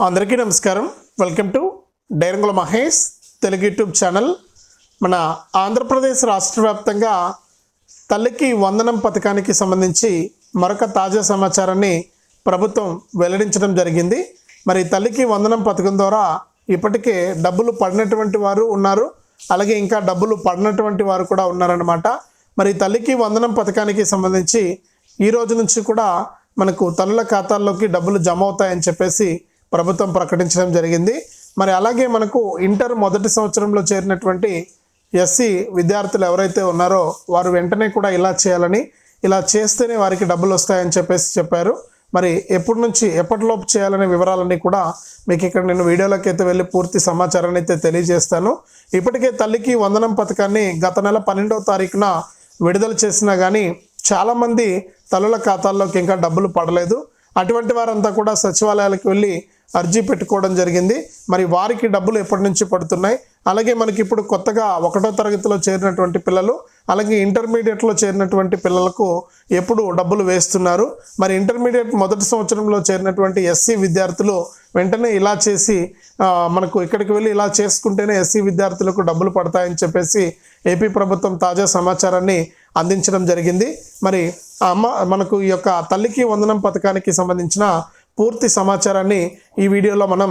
అందరికీ నమస్కారం. Welcome to Dairangula Mahesh Telugu YouTube channel. మన ఆంధ్రప్రదేశ్ రాష్ట్ర వ్యాప్తంగా తల్లికి వందనం పథకానికి సంబంధించి మరొక తాజా సమాచారాన్ని ప్రభుత్వం వెల్లడించడం జరిగింది. మరి తల్లికి వందనం పథకం ద్వారా ఇప్పటికే డబ్బులు పడినటువంటి వారు ఉన్నారు. అలాగే ఇంకా డబ్బులు పడినటువంటి వారు కూడా ఉన్నారన్నమాట. మరి తల్లికి వందనం పథకానికి సంబంధించి ఈ రోజు నుంచి కూడా మనకు తల్లుల ఖాతాల్లోకి డబ్బులు జమ అవుతాయని చెప్పేసి ప్రభుత్వం ప్రకటించడం జరిగింది. మరి అలాగే మనకు ఇంటర్ మొదటి సంవత్సరంలో చేరినటువంటి ఎస్సీ విద్యార్థులు ఎవరైతే ఉన్నారో వారు వెంటనే కూడా ఇలా చేయాలని ఇలా చేస్తేనే వారికి డబ్బులు వస్తాయని చెప్పేసి చెప్పారు. మరి ఎప్పటి నుంచి ఎప్పటిలోపు చేయాలనే వివరాలన్నీ కూడా మీకు ఇక్కడ నేను వీడియోలోకి అయితే వెళ్ళి పూర్తి సమాచారాన్ని అయితే తెలియజేస్తాను. ఇప్పటికే తల్లికి వందనం పథకాన్ని గత నెల పన్నెండవ తారీఖున విడుదల చేసినా కానీ చాలామంది తల్లుల ఖాతాల్లోకి ఇంకా డబ్బులు పడలేదు. అటువంటి వారంతా కూడా సచివాలయాలకు వెళ్ళి అర్జీ పెట్టుకోవడం జరిగింది. మరి వారికి డబ్బులు ఎప్పటి నుంచి పడుతున్నాయి? అలాగే మనకి ఇప్పుడు కొత్తగా ఒకటో తరగతిలో చేరినటువంటి పిల్లలు అలాగే ఇంటర్మీడియట్లో చేరినటువంటి పిల్లలకు ఎప్పుడు డబ్బులు వేస్తున్నారు? మరి ఇంటర్మీడియట్ మొదటి సంవత్సరంలో చేరినటువంటి ఎస్సీ విద్యార్థులు వెంటనే ఇలా చేసి మనకు ఇక్కడికి వెళ్ళి ఇలా చేసుకుంటేనే ఎస్సీ విద్యార్థులకు డబ్బులు పడతాయని చెప్పేసి ఏపీ ప్రభుత్వం తాజా సమాచారాన్ని అందించడం జరిగింది. మరి అమ్మ మనకు ఈ యొక్క తల్లికి వందనం పథకానికి సంబంధించిన పూర్తి సమాచారాన్ని ఈ వీడియోలో మనం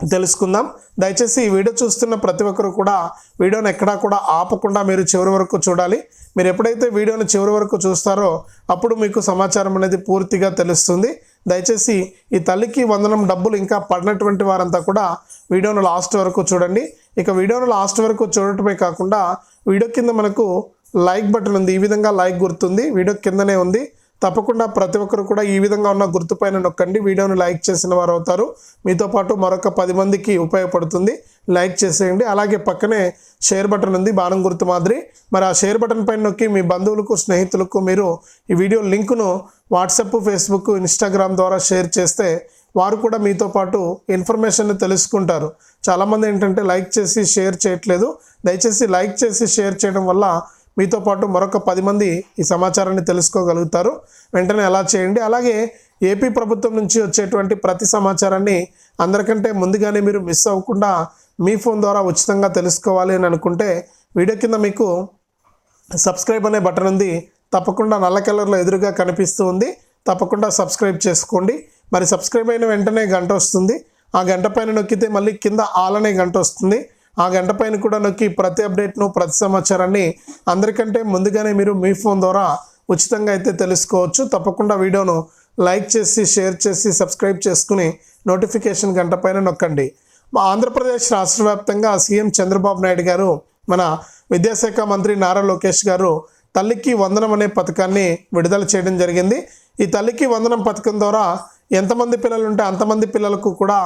తెలుసుకుందాం. దయచేసి ఈ వీడియో చూస్తున్న ప్రతి ఒక్కరు కూడా వీడియోని ఎక్కడా కూడా ఆపకుండా మీరు చివరి వరకు చూడాలి. మీరు ఎప్పుడైతే వీడియోని చివరి వరకు చూస్తారో అప్పుడు మీకు సమాచారం అనేది పూర్తిగా తెలుస్తుంది. దయచేసి ఈ తల్లికి వందనం డబ్బులు ఇంకా పడినటువంటి వారంతా కూడా వీడియోను లాస్ట్ వరకు చూడండి. ఇక వీడియోను లాస్ట్ వరకు చూడటమే కాకుండా వీడియో కింద మనకు లైక్ బటన్ ఉంది. ఈ విధంగా లైక్ గుర్తుంది. వీడియో కిందనే ఉంది. తప్పకుండా ప్రతి ఒక్కరు కూడా ఈ విధంగా ఉన్న గుర్తుపైన నొక్కండి. వీడియోను లైక్ చేసిన వారు అవుతారు. మీతో పాటు మరొక పది మందికి ఉపయోగపడుతుంది. లైక్ చేసేయండి. అలాగే పక్కనే షేర్ బటన్ ఉంది బాణం గుర్తు మాదిరి. మరి ఆ షేర్ బటన్ పైన నొక్కి మీ బంధువులకు స్నేహితులకు మీరు ఈ వీడియో లింకును వాట్సాప్ ఫేస్బుక్ ఇన్స్టాగ్రామ్ ద్వారా షేర్ చేస్తే వారు కూడా మీతో పాటు ఇన్ఫర్మేషన్ తెలుసుకుంటారు. చాలామంది ఏంటంటే లైక్ చేసి షేర్ చేయట్లేదు. దయచేసి లైక్ చేసి షేర్ చేయడం వల్ల మీతో పాటు మరొక పది మంది ఈ సమాచారాన్ని తెలుసుకోగలుగుతారు. వెంటనే అలా చేయండి. అలాగే ఏపీ ప్రభుత్వం నుంచి వచ్చేటువంటి ప్రతి సమాచారాన్ని అందరికంటే ముందుగానే మీరు మిస్ అవ్వకుండా మీ ఫోన్ ద్వారా ఉచితంగా తెలుసుకోవాలి అని అనుకుంటే వీడియో కింద మీకు సబ్స్క్రైబ్ అనే బటన్ ఉంది. తప్పకుండా నల్ల కలర్లో ఎదురుగా కనిపిస్తూ ఉంది. తప్పకుండా సబ్స్క్రైబ్ చేసుకోండి. మరి సబ్స్క్రైబ్ అయిన వెంటనే గంట వస్తుంది. ఆ గంట పైన నొక్కితే మళ్ళీ కింద ఆల్ అనే గంట వస్తుంది. ఆ గంట పైన కూడా నొక్కి ప్రతి అప్డేట్ను ప్రతి సమాచారాన్ని అందరికంటే ముందుగానే మీరు మీ ఫోన్ ద్వారా ఉచితంగా అయితే తెలుసుకోవచ్చు. తప్పకుండా వీడియోను లైక్ చేసి షేర్ చేసి సబ్స్క్రైబ్ చేసుకుని నోటిఫికేషన్ గంట పైన నొక్కండి. మా ఆంధ్రప్రదేశ్ రాష్ట్ర వ్యాప్తంగా సీఎం చంద్రబాబు నాయుడు గారు మన విద్యాశాఖ మంత్రి నారా లోకేష్ గారు తల్లికి వందనం అనే పథకాన్ని విడుదల చేయడం జరిగింది. ఈ తల్లికి వందనం పథకం ద్వారా ఎంతమంది పిల్లలు ఉంటే అంతమంది పిల్లలకు కూడా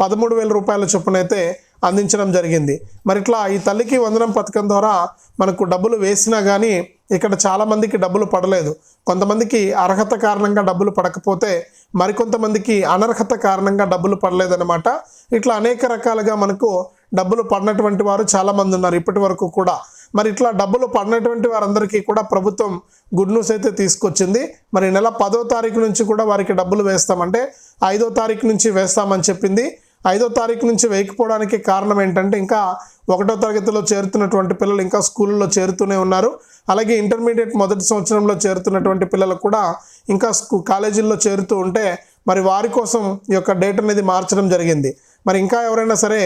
పదమూడు వేల రూపాయల చొప్పున అయితే అందించడం జరిగింది. మరి ఇట్లా ఈ తల్లికి వందనం పథకం ద్వారా మనకు డబ్బులు వేసినా కానీ ఇక్కడ చాలామందికి డబ్బులు పడలేదు. కొంతమందికి అర్హత కారణంగా డబ్బులు పడకపోతే మరికొంతమందికి అనర్హత కారణంగా డబ్బులు పడలేదన్నమాట. ఇట్లా అనేక రకాలుగా మనకు డబ్బులు పడినటువంటి వారు చాలామంది ఉన్నారు ఇప్పటి వరకు కూడా. మరి ఇట్లా డబ్బులు పడినటువంటి వారందరికీ కూడా ప్రభుత్వం గుడ్ న్యూస్ అయితే తీసుకొచ్చింది. మరి నెల పదో తారీఖు నుంచి కూడా వారికి డబ్బులు వేస్తామంటే ఐదో తారీఖు నుంచి వేస్తామని చెప్పింది. ఐదో తారీఖు నుంచి వేయకపోవడానికి కారణం ఏంటంటే ఇంకా ఒకటో తరగతిలో చేరుతున్నటువంటి పిల్లలు ఇంకా స్కూల్లో చేరుతూనే ఉన్నారు. అలాగే ఇంటర్మీడియట్ మొదటి సంవత్సరంలో చేరుతున్నటువంటి పిల్లలు కూడా ఇంకా స్కూ కాలేజీల్లో చేరుతూ ఉంటే మరి వారి కోసం ఈ యొక్క డేట్ అనేది మార్చడం జరిగింది. మరి ఇంకా ఎవరైనా సరే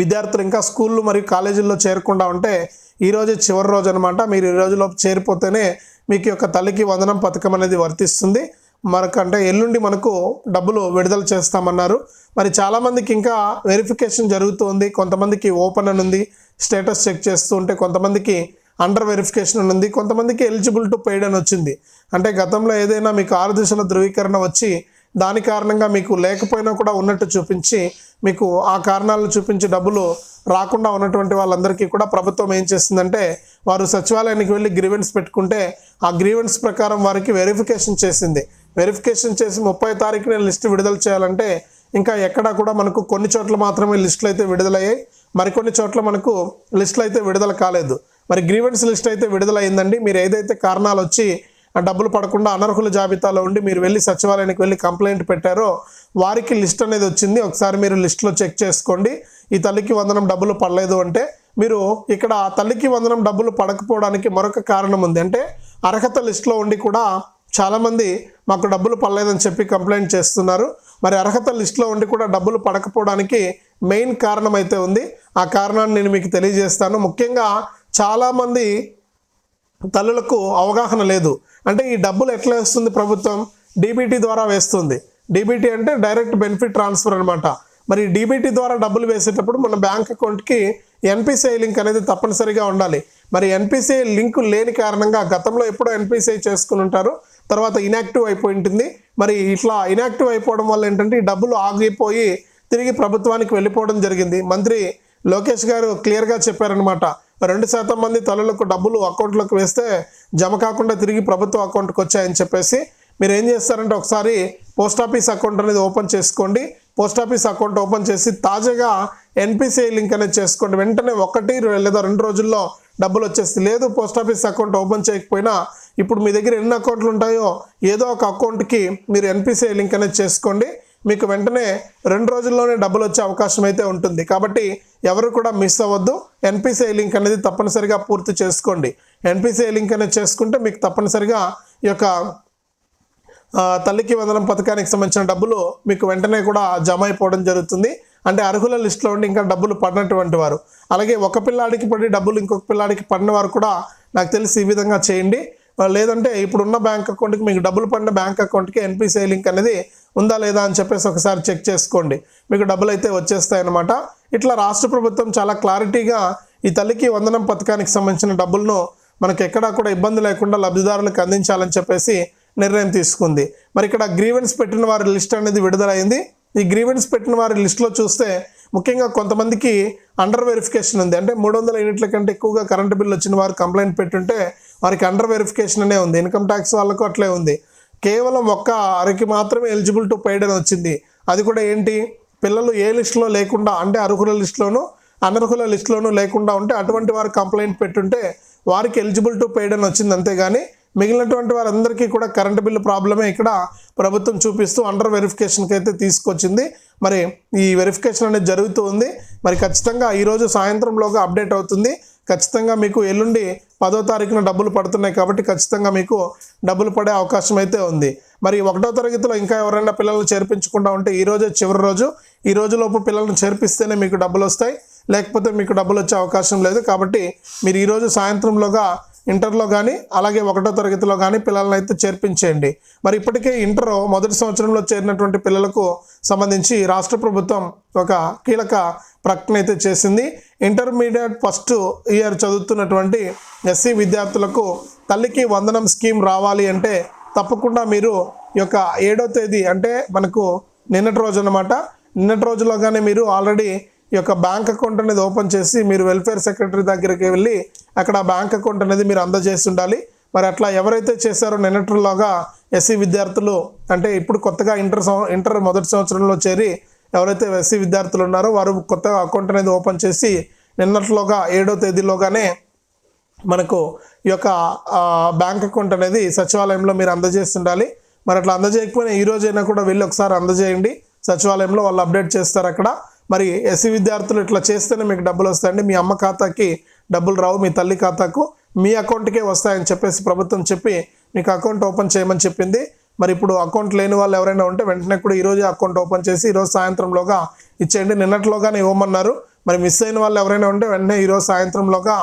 విద్యార్థులు ఇంకా స్కూళ్ళు మరియు కాలేజీల్లో చేరకుండా ఉంటే ఈరోజు చివరి రోజు అనమాట మీరు ఈ రోజులో చేరిపోతేనే మీకు యొక్క తల్లికి వందనం పథకం అనేది వర్తిస్తుంది. మనకంటే ఎల్లుండి మనకు డబ్బులు విడుదల చేస్తామన్నారు. మరి చాలామందికి ఇంకా వెరిఫికేషన్ జరుగుతుంది. కొంతమందికి ఓపెన్ అని ఉంది. స్టేటస్ చెక్ చేస్తూ ఉంటే కొంతమందికి అండర్ వెరిఫికేషన్ అని ఉంది. కొంతమందికి ఎలిజిబుల్ టు పెయిడ్ అని వచ్చింది. అంటే గతంలో ఏదైనా మీకు ఆరు దిశల ధృవీకరణ వచ్చి దాని కారణంగా మీకు లేకపోయినా కూడా ఉన్నట్టు చూపించి మీకు ఆ కారణాలను చూపించి డబ్బులు రాకుండా ఉన్నటువంటి వాళ్ళందరికీ కూడా ప్రభుత్వం ఏం చేసిందంటే వారు సచివాలయానికి వెళ్ళి గ్రీవెన్స్ పెట్టుకుంటే ఆ గ్రీవెన్స్ ప్రకారం వారికి వెరిఫికేషన్ చేసింది. వెరిఫికేషన్ చేసి ముప్పై తారీఖున లిస్ట్ విడుదల చేయాలంటే ఇంకా ఎక్కడా కూడా మనకు కొన్ని చోట్ల మాత్రమే లిస్టులు అయితే విడుదలయ్యాయి. మరికొన్ని చోట్ల మనకు లిస్టులు అయితే విడుదల కాలేదు. మరి గ్రీవెన్స్ లిస్ట్ అయితే విడుదలైందండి మీరు ఏదైతే కారణాలు వచ్చి డబ్బులు పడకుండా అనర్హుల జాబితాలో ఉండి మీరు వెళ్ళి సచివాలయానికి వెళ్ళి కంప్లైంట్ పెట్టారో వారికి లిస్ట్ అనేది వచ్చింది. ఒకసారి మీరు లిస్ట్లో చెక్ చేసుకోండి. ఈ తల్లికి వందనం డబ్బులు పడలేదు అంటే మీరు ఇక్కడ తల్లికి వందనం డబ్బులు పడకపోవడానికి మరొక కారణం ఉంది. అంటే అర్హత లిస్ట్లో ఉండి కూడా చాలామంది మాకు డబ్బులు పడలేదని చెప్పి కంప్లైంట్ చేస్తున్నారు. మరి అర్హత లిస్ట్లో ఉండి కూడా డబ్బులు పడకపోవడానికి మెయిన్ కారణం అయితే ఉంది. ఆ కారణాన్ని నేను మీకు తెలియజేస్తాను. ముఖ్యంగా చాలామంది తల్లులకు అవగాహన లేదు. అంటే ఈ డబ్బులు ఎట్లా వేస్తుంది ప్రభుత్వం? డీబీటీ ద్వారా వేస్తుంది. డీబీటీ అంటే డైరెక్ట్ బెనిఫిట్ ట్రాన్స్ఫర్ అనమాట మరి డీబీటీ ద్వారా డబ్బులు వేసేటప్పుడు మన బ్యాంక్ అకౌంట్కి ఎన్పిసిఐ లింక్ అనేది తప్పనిసరిగా ఉండాలి. మరి ఎన్పిసిఐ లింక్ లేని కారణంగా గతంలో ఎప్పుడో ఎన్పిసిఐ చేసుకుని ఉంటారు. తర్వాత ఇనాక్టివ్ అయిపోయి ఉంటుంది మరి ఇట్లా ఇనాక్టివ్ అయిపోవడం వల్ల ఏంటంటే డబ్బులు ఆగిపోయి తిరిగి ప్రభుత్వానికి వెళ్ళిపోవడం జరిగింది. మంత్రి లోకేష్ గారు క్లియర్గా చెప్పారనమాట రెండు శాతం మంది తల్లులకు డబ్బులు అకౌంట్లోకి వేస్తే జమ కాకుండా తిరిగి ప్రభుత్వ అకౌంట్కి వచ్చాయని చెప్పేసి మీరు ఏం చేస్తారంటే ఒకసారి పోస్ట్ ఆఫీస్ అకౌంట్ అనేది ఓపెన్ చేసుకోండి. పోస్ట్ ఆఫీస్ అకౌంట్ ఓపెన్ చేసి తాజాగా ఎన్పిసిఐ లింక్ అనేది చేసుకోండి. వెంటనే ఒకటి లేదా రెండు రోజుల్లో డబ్బులు వచ్చేస్తే లేదు పోస్ట్ ఆఫీస్ అకౌంట్ ఓపెన్ చేయకపోయినా ఇప్పుడు మీ దగ్గర ఎన్ని అకౌంట్లు ఉంటాయో ఏదో ఒక అకౌంట్కి మీరు ఎన్పిసిఐ లింక్ అనేది చేసుకోండి. మీకు వెంటనే రెండు రోజుల్లోనే డబ్బులు వచ్చే అవకాశం అయితే ఉంటుంది. కాబట్టి ఎవరు కూడా మిస్ అవ్వద్దు. ఎన్పిసిఐ లింక్ అనేది తప్పనిసరిగా పూర్తి చేసుకోండి. ఎన్పిసిఐ లింక్ అనేది చేసుకుంటే మీకు తప్పనిసరిగా ఈ యొక్క తల్లికి వందనం పథకానికి సంబంధించిన డబ్బులు మీకు వెంటనే కూడా జమ అయిపోవడం జరుగుతుంది. అంటే అర్హుల లిస్టులో ఉండి ఇంకా డబ్బులు పడినటువంటి వారు. అలాగే ఒక పిల్లాడికి పడి డబ్బులు ఇంకొక పిల్లాడికి పడిన వారు కూడా నాకు తెలిసి ఈ విధంగా చేయండి. లేదంటే ఇప్పుడున్న బ్యాంక్ అకౌంట్కి మీకు డబ్బులు పడిన బ్యాంక్ అకౌంట్కి ఎన్పిసిఐ లింక్ అనేది ఉందా లేదా అని చెప్పేసి ఒకసారి చెక్ చేసుకోండి. మీకు డబ్బులు అయితే వచ్చేస్తాయన్నమాట ఇట్లా రాష్ట్ర ప్రభుత్వం చాలా క్లారిటీగా ఈ తల్లికి వందనం పథకానికి సంబంధించిన డబ్బులను మనకు ఎక్కడా కూడా ఇబ్బంది లేకుండా లబ్ధిదారులకు అందించాలని చెప్పేసి నిర్ణయం తీసుకుంది. మరి ఇక్కడ గ్రీవెన్స్ పెట్టిన వారి లిస్ట్ అనేది విడుదలైంది. ఈ గ్రీవెన్స్ పెట్టిన వారి లిస్టులో చూస్తే ముఖ్యంగా కొంతమందికి అండర్ వెరిఫికేషన్ ఉంది. అంటే మూడు వందల యూనిట్ల కంటే ఎక్కువగా కరెంటు బిల్లు వచ్చిన వారు కంప్లైంట్ పెట్టుంటే వారికి అండర్ వెరిఫికేషన్ అనే ఉంది. ఇన్కమ్ ట్యాక్స్ వాళ్ళకు అట్లే ఉంది. కేవలం ఒక్క అరకి మాత్రమే ఎలిజిబుల్ టు పెయిడ్ అని వచ్చింది. అది కూడా ఏంటి? పిల్లలు ఏ లిస్టులో లేకుండా అంటే అర్హుల లిస్టులోనూ అనర్హుల లిస్టులోనూ లేకుండా ఉంటే అటువంటి వారు కంప్లైంట్ పెట్టుంటే వారికి ఎలిజిబుల్ టు పెయిడ్ అని వచ్చింది అంతేగాని మిగిలినటువంటి వారందరికీ కూడా కరెంటు బిల్లు ప్రాబ్లమే ఇక్కడ ప్రభుత్వం చూపిస్తూ అండర్ వెరిఫికేషన్కి అయితే తీసుకొచ్చింది. మరి ఈ వెరిఫికేషన్ అనేది జరుగుతూ ఉంది. మరి ఖచ్చితంగా ఈరోజు సాయంత్రంలోగా అప్డేట్ అవుతుంది. ఖచ్చితంగా మీకు ఎల్లుండి పదో తారీఖున డబ్బులు పడుతున్నాయి కాబట్టి ఖచ్చితంగా మీకు డబ్బులు పడే అవకాశం అయితే ఉంది. మరి ఒకటో తరగతిలో ఇంకా ఎవరైనా పిల్లల్ని చేర్పించకుండా ఉంటే ఈ రోజే చివరి రోజు. ఈ రోజులోపు పిల్లల్ని చేర్పిస్తేనే మీకు డబ్బులు వస్తాయి. లేకపోతే మీకు డబ్బులు వచ్చే అవకాశం లేదు. కాబట్టి మీరు ఈరోజు సాయంత్రంలోగా ఇంటర్లో కానీ అలాగే ఒకటో తరగతిలో కానీ పిల్లలను అయితే చేర్పించేయండి. మరి ఇప్పటికే ఇంటర్ మొదటి సంవత్సరంలో చేరినటువంటి పిల్లలకు సంబంధించి రాష్ట్ర ప్రభుత్వం ఒక కీలక ప్రకటన అయితే చేసింది. ఇంటర్మీడియట్ ఫస్ట్ ఇయర్ చదువుతున్నటువంటి ఎస్సీ విద్యార్థులకు తల్లికి వందనం స్కీమ్ రావాలి అంటే తప్పకుండా మీరు ఈ యొక్క ఏడో తేదీ అంటే మనకు నిన్నటి రోజు అన్నమాట. నిన్నటి రోజులోగానే మీరు ఆల్రెడీ ఈ యొక్క బ్యాంక్ అకౌంట్ అనేది ఓపెన్ చేసి మీరు వెల్ఫేర్ సెక్రటరీ దగ్గరికి వెళ్ళి అక్కడ బ్యాంక్ అకౌంట్ అనేది మీరు అందజేసి ఉండాలి మరి అట్లా ఎవరైతే చేశారో నిన్నటిలోగా ఎస్సీ విద్యార్థులు అంటే ఇప్పుడు కొత్తగా ఇంటర్ సం- ఇంటర్ మొదటి సంవత్సరంలో చేరి ఎవరైతే ఎస్సీ విద్యార్థులు ఉన్నారో వారు కొత్తగా అకౌంట్ అనేది ఓపెన్ చేసి నిన్నట్లోగా ఏడో తేదీలోగానే మనకు ఈ యొక్క బ్యాంక్ అకౌంట్ అనేది సచివాలయంలో మీరు అందజేసి ఉండాలి మరి అట్లా అందజేయకపోయినా ఈ రోజైనా కూడా వెళ్ళి ఒకసారి అందజేయండి. సచివాలయంలో వాళ్ళు అప్డేట్ చేస్తారు అక్కడ. మరి ఎస్సీ విద్యార్థులు ఇట్లా చేస్తేనే మీకు డబ్బులు వస్తాయండి. మీ అమ్మ ఖాతాకి డబ్బులు రావు మీ తల్లి ఖాతాకు మీ అకౌంట్కే వస్తాయని చెప్పేసి ప్రభుత్వం చెప్పి మీకు అకౌంట్ ఓపెన్ చేయమని చెప్పింది. మరి ఇప్పుడు అకౌంట్ లేని వాళ్ళు ఎవరైనా ఉంటే వెంటనే కూడా ఈరోజు అకౌంట్ ఓపెన్ చేసి ఈరోజు సాయంత్రంలోగా ఇచ్చేయండి. నిన్నట్లోగానే ఇవ్వమన్నారు. మరి మిస్ అయిన వాళ్ళు ఎవరైనా ఉంటే వెంటనే ఈరోజు సాయంత్రంలోగా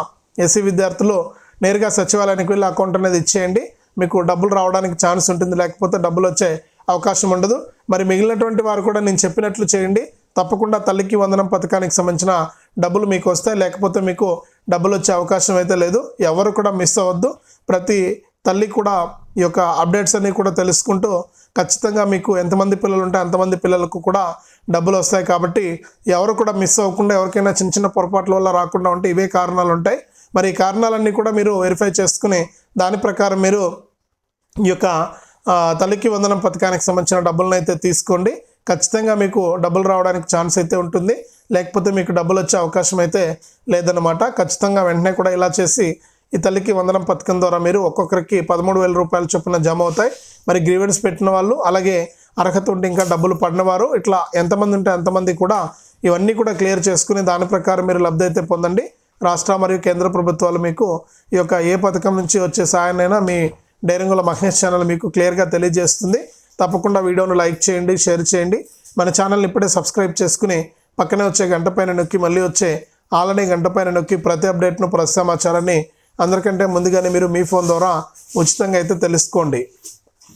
ఎస్సీ విద్యార్థులు నేరుగా సచివాలయానికి వెళ్ళి అకౌంట్ అనేది ఇచ్చేయండి. మీకు డబ్బులు రావడానికి ఛాన్స్ ఉంటుంది. లేకపోతే డబ్బులు వచ్చే అవకాశం ఉండదు. మరి మిగిలినటువంటి వారు కూడా నేను చెప్పినట్లు చేయండి. తప్పకుండా తల్లికి వందనం పథకానికి సంబంధించిన డబ్బులు మీకు వస్తాయి లేకపోతే మీకు డబ్బులు వచ్చే అవకాశం అయితే లేదు. ఎవరు కూడా మిస్ అవ్వద్దు. ప్రతి తల్లి కూడా ఈ యొక్క అప్డేట్స్ అన్నీ కూడా తెలుసుకుంటూ ఖచ్చితంగా మీకు ఎంతమంది పిల్లలు ఉంటే అంతమంది పిల్లలకు కూడా డబ్బులు వస్తాయి కాబట్టి ఎవరు కూడా మిస్ అవ్వకుండా ఎవరికైనా చిన్న చిన్న పొరపాట్ల వల్ల రాకుండా ఉంటే ఇవే కారణాలు ఉంటాయి. మరి ఈ కారణాలన్నీ కూడా మీరు వెరిఫై చేసుకుని దాని ప్రకారం మీరు ఈ యొక్క తల్లికి వందనం పథకానికి సంబంధించిన డబ్బులను అయితే తీసుకోండి. ఖచ్చితంగా మీకు డబ్బులు రావడానికి ఛాన్స్ అయితే ఉంటుంది. లేకపోతే మీకు డబ్బులు వచ్చే అవకాశం అయితే లేదన్నమాట. ఖచ్చితంగా వెంటనే కూడా ఇలా చేసి ఈ తల్లికి వందనం పథకం ద్వారా మీరు ఒక్కొక్కరికి పదమూడు వేల రూపాయలు చొప్పున జమ అవుతాయి. మరి గ్రీవెన్స్ పెట్టిన వాళ్ళు అలాగే అర్హత ఉంటే ఇంకా డబ్బులు పడినవారు ఇట్లా ఎంతమంది ఉంటే అంతమంది కూడా ఇవన్నీ కూడా క్లియర్ చేసుకుని దాని ప్రకారం మీరు లబ్ధి అయితే పొందండి. రాష్ట్ర మరియు కేంద్ర ప్రభుత్వాలు మీకు ఈ యొక్క ఏ పథకం నుంచి వచ్చే సాయాన్నైనా మీ డైరింగుల మహేష్ ఛానల్ మీకు క్లియర్గా తెలియజేస్తుంది. తప్పకుండా వీడియోను లైక్ చేయండి షేర్ చేయండి. మన ఛానల్ని ఇప్పుడే సబ్స్క్రైబ్ చేసుకుని పక్కనే వచ్చే గంట పైన నొక్కి మళ్ళీ వచ్చే ఆల్రెడీ గంట పైన నొక్కి ప్రతి అప్డేట్ను ప్రతి సమాచారాన్ని అందరికంటే ముందుగానే మీరు మీ ఫోన్ ద్వారా ఉచితంగా అయితే తెలుసుకోండి.